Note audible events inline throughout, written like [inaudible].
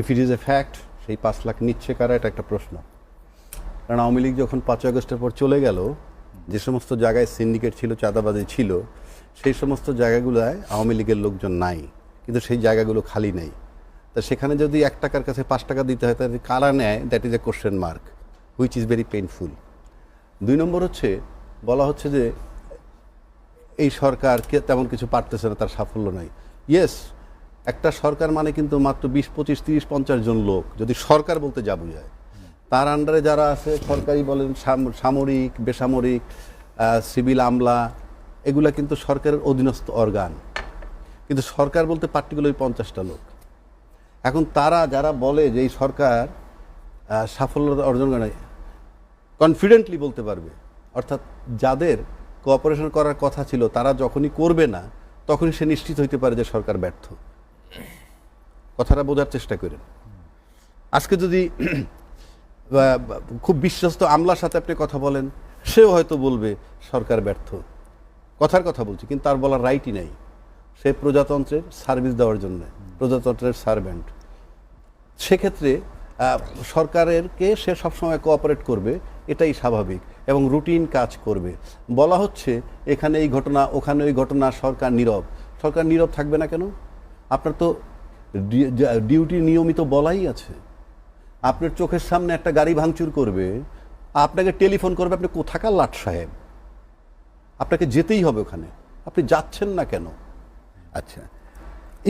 If it is a fact সেই পাঁচ লাখ নিচ্ছে কারা, এটা একটা প্রশ্ন। কারণ আওয়ামী লীগ যখন পাঁচই আগস্টের পর চলে গেল, যে সমস্ত জায়গায় সিন্ডিকেট ছিল, চাঁদাবাজি ছিল, সেই সমস্ত জায়গাগুলোয় আওয়ামী লীগের লোকজন নাই, কিন্তু সেই জায়গাগুলো খালি নেই। তা সেখানে যদি এক টাকার কাছে পাঁচ টাকা দিতে হয়, তাহলে কারা নেয়? That is a question mark which is very painful দুই নম্বর হচ্ছে, বলা হচ্ছে যে, এই সরকার তেমন কিছু পারতেছে না, তার সাফল্য নাই। ইয়েস একটা সরকার মানে কিন্তু মাত্র বিশ পঁচিশ তিরিশ পঞ্চাশ জন লোক যদি সরকার বলতে যা বোঝায়। তার আন্ডারে যারা আছে সরকারি বলেন সাম- সামরিক বেসামরিক সিভিল আমলা এগুলা কিন্তু সরকারের অধীনস্থ অর্গান কিন্তু সরকার বলতে পার্টিকুলার পঞ্চাশটা লোক। এখন তারা যারা বলে যে এই সরকার আহ, সাফল্য অর্জন করে কনফিডেন্টলি বলতে পারবে। অর্থাৎ যাদের কোঅপারেশন করার কথা ছিল তারা যখনই করবে না তখনই সে নিশ্চিত হইতে পারে যে সরকার ব্যর্থ। কথাটা বোঝার চেষ্টা করেন। আজকে যদি [clears throat] খুব বিশ্বস্ত আমলার সাথে আপনি কথা বলেন, সেও হয়তো বলবে সরকার ব্যর্থ। কথার কথা বলছি, কিন্তু তার বলার রাইটই নাই। সে প্রজাতন্ত্রের সার্ভিস দেওয়ার জন্য, প্রজাতন্ত্রের সার্ভেন্ট সেক্ষেত্রে সরকারেরকে সে সবসময় কোঅপারেট করবে, এটাই স্বাভাবিক, এবং রুটিন কাজ করবে। বলা হচ্ছে, এখানে এই ঘটনা, ওখানে ওই ঘটনা, সরকার নীরব। সরকার নীরব থাকবে না কেন? আপনার তো ডিউটি নিয়মিত বলাই আছে। আপনার চোখের সামনে একটা গাড়ি ভাঙচুর করবে আপনাকে টেলিফোন করবে আপনি কোথাকার লাট সাহেব? আপনাকে যেতেই হবে ওখানে। আপনি যাচ্ছেন না কেন? আচ্ছা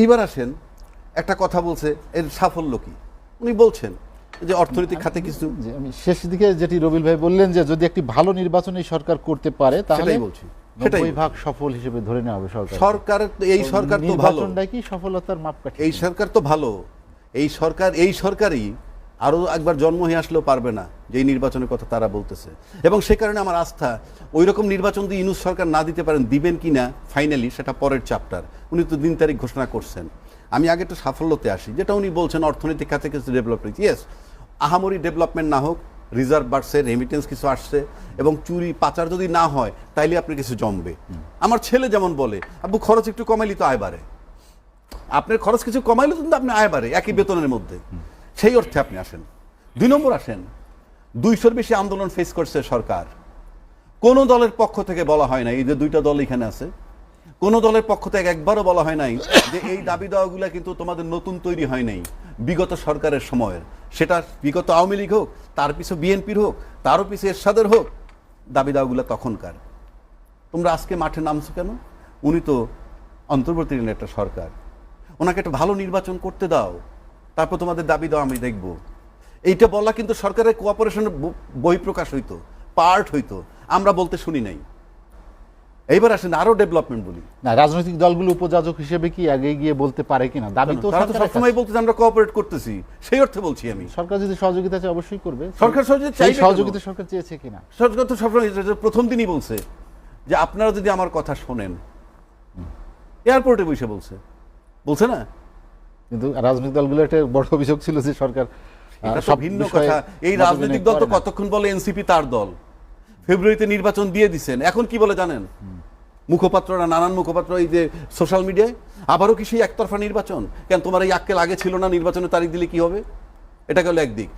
এইবার আসেন একটা কথা বলছে এর সাফল্য কি? উনি বলছেন যে অর্থনৈতিক খাতে কিছু যে আমি শেষ দিকে যেটি রবিল ভাই বললেন যে যদি একটি ভালো নির্বাচনী সরকার করতে পারে তাহলে সেটাই বলছি। সেটাই। ভাগ সফল হিসেবে ধরে নেওয়া হবে সরকার সরকার এই সরকার তো ভালো। কি সফলতার মাপকাঠি? এই সরকার তো ভালো। এই সরকার এই সরকারই আরও একবার জন্ম হয়ে আসলেও পারবে না যে নির্বাচনের কথা তারা বলতেছে। এবং সে কারণে আমার আস্থা ওই রকম নির্বাচন যদি সরকার না দিতে পারেন দিবেন কি না? ফাইনালি সেটা পরের চ্যাপ্টার উনি তো দিন তারিখ ঘোষণা করছেন। আমি আগে একটু সাফল্যতে আসি। যেটা উনি বলছেন অর্থনৈতিক খাতে কিছু ডেভেলপমেন্ট ইয়েস আহামরি ডেভেলপমেন্ট না হোক রিজার্ভ বাড়ছে রেমিটেন্স কিছু আসছে এবং চুরি, পাচার যদি না হয়, তাইলে আপনি কিছু জমবে। আমার ছেলে যেমন বলে, আব্বু, খরচ একটু কমাইলি তো আয় বাড়ে। আপনার খরচ কিছু কমাইলে কিন্তু আপনি আয় বাড়ে, একই বেতনের মধ্যে। সেই অর্থে আপনি আসেন। দুই নম্বর আসেন, দুইশোর বেশি আন্দোলন ফেস করছে সরকার। কোন দলের পক্ষ থেকে বলা হয় নাই, এই যে দুইটা দল এখানে আছে, কোন দলের পক্ষ থেকে একবারও বলা হয় নাই যে এই দাবি দেওয়াগুলো কিন্তু তোমাদের নতুন তৈরি হয় নাই, বিগত সরকারের সময়ের। সেটা বিগত আওয়ামী লীগ হোক, তার পিছু বিএনপির হোক, তারও পিছু এরশাদের হোক, দাবি দেওয়াগুলো তখনকার। তোমরা আজকে মাঠে নামছো কেন? উনি তো অন্তর্বর্তীকালীন একটা সরকার। ওনাকে একটা ভালো নির্বাচন করতে দাও, তারপর তোমাদের দাবি দাও আমি দেখব। এইটা বলা কিন্তু সরকারের কোঅপারেশনের বই প্রকাশ হইতো পার্ট হইতো, আমরা বলতে শুনি নাই। এইবার আসেন আরও ডেভেলপমেন্ট বলি। না রাজনৈতিক দলগুলো উপযাজক হিসেবে কি আগে গিয়ে বলতে পারে কিনা? দাবি তো তারা তো সবসময় কাছে। বলতে যে আমরা কোঅপারেট করতেছি। সেই অর্থে বলছি আমি। সরকার যদি সহযোগিতা চায় অবশ্যই করবে। সরকার সহযোগিতা কেন? সহযোগিতা সরকার চেয়েছে কিনা? সরকার তো সবসময় প্রথম দিনই বলছে যে আপনারা যদি আমার কথা শোনেন। এয়ারপোর্টে বসে বলছে। বলছে না? কিন্তু রাজনৈতিক দলগুলো একটা বড় অভিযোগ ছিল যে সরকার এটা সব ভিন্ন কথা। এই রাজনৈতিক দল তো। কতক্ষণ বলে এনসিপি তার দল? ফেব্রুয়ারিতে নির্বাচন দিয়ে দিছেন। এখন কি বলে জানেন? মুখপাত্ররা নানান মুখপাত্র এই যে সোশ্যাল মিডিয়ায় আবারও কি সেই একতরফা নির্বাচন? কেন তোমার এই আক্কেল আগে ছিল না নির্বাচনের তারিখ দিলে কি হবে? এটা গেল একদিক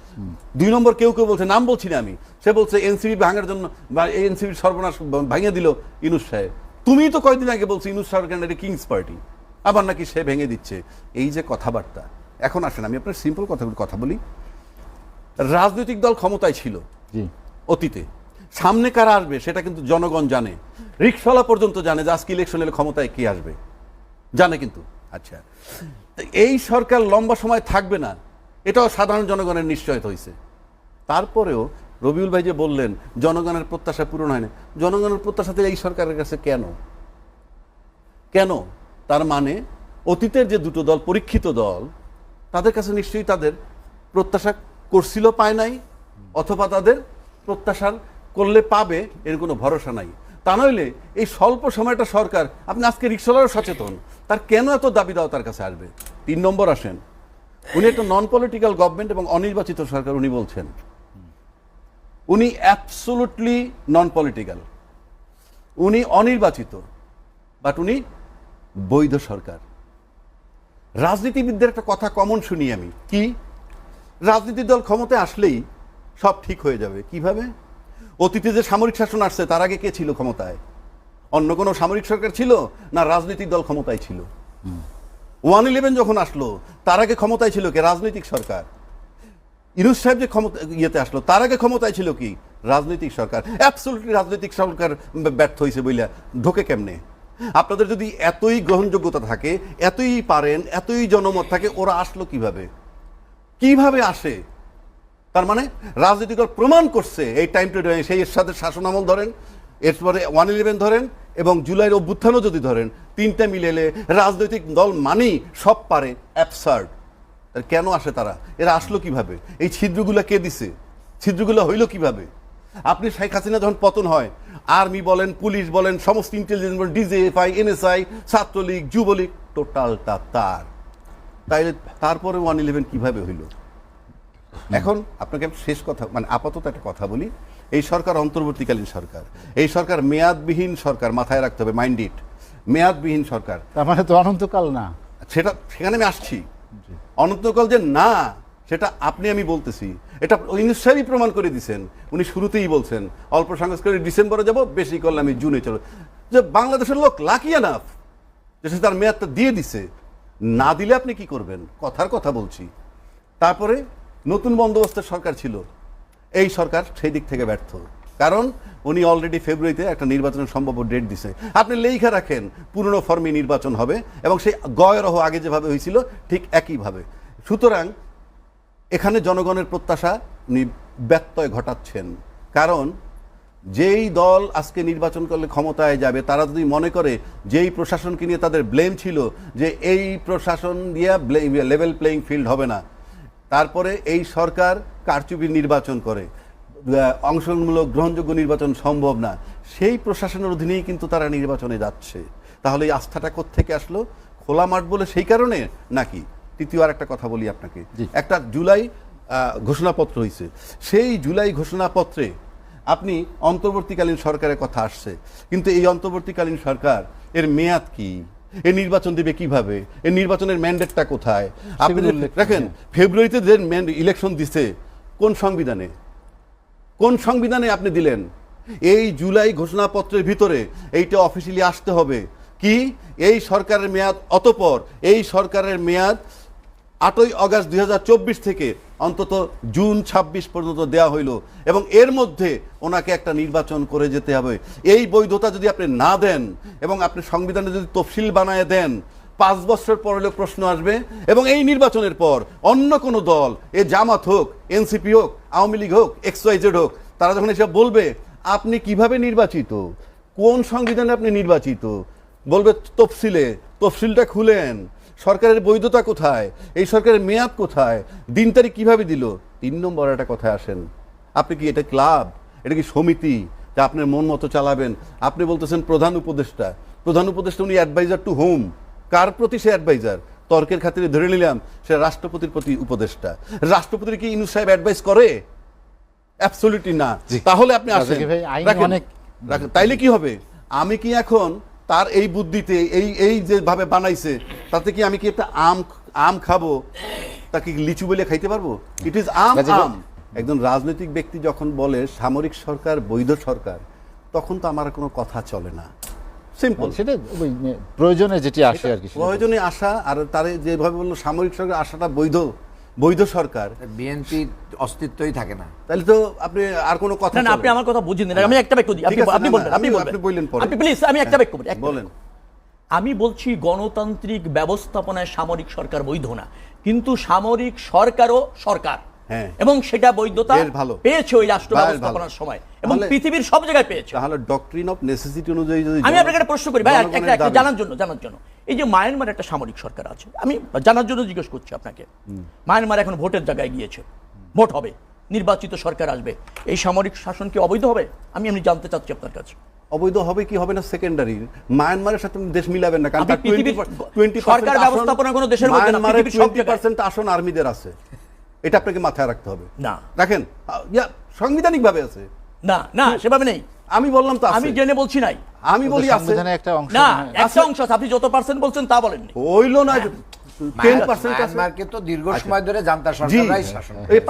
দুই নম্বর কেউ কেউ বলছে নাম বলছি না আমি। সে বলছে এনসিবি ভাঙার জন্য বা এনসিবির সর্বনাশ ভাঙিয়ে দিল ইনুস সাহেব। তুমি তো কয়েকদিন আগে বলছো ইনুস সরকার এটা কিংস পার্টি? আবার নাকি সে ভেঙে দিচ্ছে। এই যে কথাবার্তা। এখন আসেন আমি আপনার সিম্পল কথাগুলো কথা বলি। রাজনৈতিক দল ক্ষমতায় ছিল অতীতে। সামনে কারা আসবে, সেটা কিন্তু জনগণ জানে। রিক্সাওয়ালা পর্যন্ত জানে যে আজকে ইলেকশন এলে ক্ষমতায় কে আসবে। জানে কিন্তু। আচ্ছা। এই সরকার লম্বা সময় থাকবে না, এটাও সাধারণ জনগণের নিশ্চয়তা হয়েছে তারপরেও রবিউল ভাই যে বললেন, জনগণের প্রত্যাশা পূরণ হয় না। জনগণের প্রত্যাশাতে এই সরকারের কাছে কেন? কেন? তার মানে অতীতের যে দুটো দল, পরীক্ষিত দল, তাদের কাছে নিশ্চয়ই তাদের প্রত্যাশা করছিল পায় নাই, অথবা তাদের প্রত্যাশার করলে পাবে এর কোনো ভরসা নাই। তা নইলে এই স্বল্প সময়টা সরকার, আপনি আজকে রিক্সাওয়ালারও সচেতন, তার কেন এত দাবি দাও তার কাছে আসবে? তিন নম্বর আসেন, উনি একটা নন পলিটিক্যাল গভর্নমেন্ট এবং অনির্বাচিত সরকার, উনি বলছেন, উনি অ্যাবসোলুটলি নন পলিটিক্যাল উনি অনির্বাচিত বাট উনি বৈধ সরকার। রাজনীতিবিদদের একটা কথা কমন শুনি আমি, কি? রাজনীতি দল ক্ষমতায় আসলেই সব ঠিক হয়ে যাবে। কীভাবে? অতীতে যে সামরিক শাসন আসছে, তার আগে কে ছিল ক্ষমতায়? অন্য কোনো সামরিক সরকার ছিল না রাজনৈতিক দল ক্ষমতায় ছিল? ওয়ান ইলেভেন যখন আসলো, তার আগে ক্ষমতায় ছিল কে? রাজনৈতিক সরকার। ইনুস সাহেব যে ক্ষমতা, ইয়েতে আসলো, তার আগে ক্ষমতায় ছিল কি? রাজনৈতিক সরকার। অ্যাবসলিউটলি রাজনৈতিক সরকার ব্যর্থ হয়েছে বইলা। ঢোকে কেমনে? আপনাদের যদি এতই গ্রহণযোগ্যতা থাকে, এতই পারেন, এতই জনমত থাকে, ওরা আসলো কীভাবে? কীভাবে আসে? তার মানে রাজনৈতিক দল প্রমাণ করছে এই টাইম পিরিয়ড সেই এরশাদের শাসন আমল ধরেন, এরপরে ওয়ান ইলেভেন ধরেন, এবং জুলাইয়ের অভ্যুত্থানও যদি ধরেন, তিনটা মিলেলে রাজনৈতিক দল মানেই সব পারে অ্যাবসার্ড কেন আসে তারা? এরা আসলো কীভাবে? এই ছিদ্রগুলো কে দিছে? ছিদ্রগুলো হইল কীভাবে? আপনি শেখ হাসিনা যখন পতন হয় আর্মি বলেন পুলিশ বলেন, সমস্ত ইন্টেলিজেন্স বলেন ডিজিএফআই এনএসআই ছাত্রলীগ, যুবলীগ টোটালটা তার। তাইলে তারপরে ওয়ান ইলেভেন কীভাবে হইল? এখন আপনাকে শেষ কথা মানে আপাতত একটা কথা বলি। এই সরকার অন্তর্বর্তীকালীন সরকার। এই সরকার মেয়াদবিহীন সরকার মাথায় রাখতে হবে মাইন্ড ইট মেয়াদবিহীন সরকার। তার মানে তো অনন্তকাল না। সেটা সেখানে আমি আসছি। অনন্তকাল যে না সেটা আপনি আমি বলতেছি। এটা সাহেবই প্রমাণ করে দিছেন। উনি শুরুতেই বলছেন অল্প সংস্কারে ডিসেম্বরে যাব বেশি করলে আমি জুনে চলো। যে বাংলাদেশের লোক লাকি এনাফ যে সে তার মেয়াদটা দিয়ে দিছে। না দিলে আপনি কি করবেন? কথার কথা বলছি। তারপরে নতুন বন্দোবস্তের সরকার ছিল। এই সরকার সেই দিক থেকে ব্যর্থ। কারণ উনি অলরেডি ফেব্রুয়ারিতে একটা নির্বাচনের সম্ভাব্য ডেট দিছে। আপনি লেখা রাখেন, পুরনো ফর্মে নির্বাচন হবে এবং সেই গয়রহ আগে যেভাবে হয়েছিল, ঠিক একইভাবে। সুতরাং এখানে জনগণের প্রত্যাশা উনি ব্যত্যয় ঘটাচ্ছেন। কারণ যেই দল আজকে নির্বাচন করলে ক্ষমতায় যাবে, তারা যদি মনে করে যেই প্রশাসনকে নিয়ে তাদের ব্লেম ছিল, যে এই প্রশাসন দিয়ে লেভেল প্লেইং ফিল্ড হবে না তারপরে এই সরকার কারচুপি নির্বাচন করে। অংশমূলক গ্রহণযোগ্য নির্বাচন সম্ভব না। সেই প্রশাসনের অধীনেই কিন্তু তারা নির্বাচনে যাচ্ছে। তাহলে এই আস্থাটা থেকে আসলো? খোলা মাঠ বলে সেই কারণে নাকি? তৃতীয় আর একটা কথা বলি আপনাকে। একটা জুলাই ঘোষণাপত্র হয়েছে সেই জুলাই ঘোষণাপত্রে আপনি অন্তর্বর্তীকালীন সরকারের কথা আসছে। কিন্তু এই অন্তর্বর্তীকালীন সরকার এর মেয়াদ কি? এর নির্বাচন দেবে কীভাবে? এ নির্বাচনের ম্যান্ডেটটা কোথায়? আপনি দেখেন ফেব্রুয়ারিতে যে ইলেকশন দিছে কোন সংবিধানে? কোন সংবিধানে আপনি দিলেন? এই জুলাই ঘোষণাপত্রের ভিতরে এইটা অফিসিয়ালি আসতে হবে। কি? এই সরকারের মেয়াদ অতপর এই সরকারের মেয়াদ আটই আগস্ট দুই থেকে অন্তত জুন ২৬ পর্যন্ত দেওয়া হইল এবং এর মধ্যে ওনাকে একটা নির্বাচন করে যেতে হবে। এই বৈধতা যদি আপনি না দেন এবং আপনি সংবিধানে যদি তফসিল বানায় দেন, পাঁচ বছর পর হলেও প্রশ্ন আসবে এবং এই নির্বাচনের পর অন্য কোনো দল, এ জামাত হোক, এনসিপি হোক, আওয়ামী লীগ হোক, এক্স ওয়াই হোক, তারা যখন এসে বলবে, আপনি কীভাবে নির্বাচিত? কোন সংবিধানে আপনি নির্বাচিত? বলবে তফসিলে তফসিলটা খুলেন। সরকারের বৈধতা কোথায়? এই সরকারের মেয়াদ কোথায়? দিন তারিখ কীভাবে দিল? তিন নম্বর একটা কথায় আসেন আপনি কি এটা ক্লাব? এটা কি সমিতি? যা আপনার মন মতো চালাবেন? আপনি বলতেছেন প্রধান উপদেষ্টা। প্রধান উপদেষ্টা উনি অ্যাডভাইজার টু হোম কার প্রতি সে অ্যাডভাইজার তর্কের খাতিরে ধরে নিলাম সে রাষ্ট্রপতির প্রতি উপদেষ্টা। রাষ্ট্রপতির কি ইনু সাহেব অ্যাডভাইস করে? অ্যাবসলিউটলি না। তাহলে আপনি আসেন। তাইলে কি হবে? আমি কি এখন তার এই বুদ্ধিতে এই এই যে ভাবে বানাইছে তাতে কি আমি কি একটা আম আম খাব? তাকে কি লিচু বলে খাইতে পারব? ইট ইজ আম আম। একজন রাজনৈতিক ব্যক্তি যখন বলে সামরিক সরকার বৈধ সরকার তখন তো আমার কোনো কথা চলে না। সিম্পল সেটা ওই প্রয়োজনে যেটি আসে আর কি প্রয়োজনে আসা আর তারে যেভাবে বলল সামরিক সরকার আসাটা বৈধ বৈধ সরকার। বিএনপির অস্তিত্বই থাকে না। তাহলে তো আপনি আর কোনো কথা না আপনি আমার কথা বুঝেন না আমি একটা বাক্য দিই। আপনি আপনি বলবেন আপনি বলবেন। আপনি বললেন পরে। আপনি প্লিজ আমি একটা বাক্য বলি এক বলেন। আমি বলছি গণতান্ত্রিক ব্যবস্থাপনায় সামরিক সরকার বৈধ না। কিন্তু সামরিক সরকারও সরকার। হ্যাঁ। এবং সেটা বৈধতা ভালো। পেয়েছে ওই রাষ্ট্র ব্যবস্থাপনার সময়। এবং পৃথিবীর সব জায়গায় পেয়েছে। তাহলে ডক্ট্রিন অফ নেসেসিটি অনুযায়ী যদি আমি আপনাকে একটা প্রশ্ন করি। ভাই একটা জানার জন্য জানার জন্য। এই যে মায়ানমার একটা সামরিক সরকার আছে আমি জানার জন্য জিজ্ঞেস করছি আপনাকে। মায়ানমার এখন ভোটের জায়গায় গিয়েছে ভোট হবে নির্বাচিত সরকার আসবে। এই সামরিক শাসন কি অবৈধ হবে? আমি এমনি জানতে চাচ্ছি আপনার কাছে। অবৈধ হবে কি হবে না সেকেন্ডারি মায়ানমারের সাথে দেশ মিলাবেন না কারণ আপনি তার পৃথিবীর 20% সরকার ব্যবস্থাপনা কোনো দেশের মধ্যে না, পৃথিবীর সব জায়গায়। 20% আসন আর্মিদের আছে। এটা আপনাকে মাথায় রাখতে হবে। না। রাখেন ইয়া সাংবিধানিক ভাবে আছে। না না সেভাবে নেই। আমি বললাম তো আমি জেনে বলছি নাই। আমি বলি আছে। না একটা অংশ না একটা অংশ আছে, আপনি যত পার্সেন্ট বলছেন তা বলেন হইল না। টেন পার্সেন্ট আছে। মায়ানমারকে তো দীর্ঘ সময় ধরে জান্তা সরকারই শাসন এই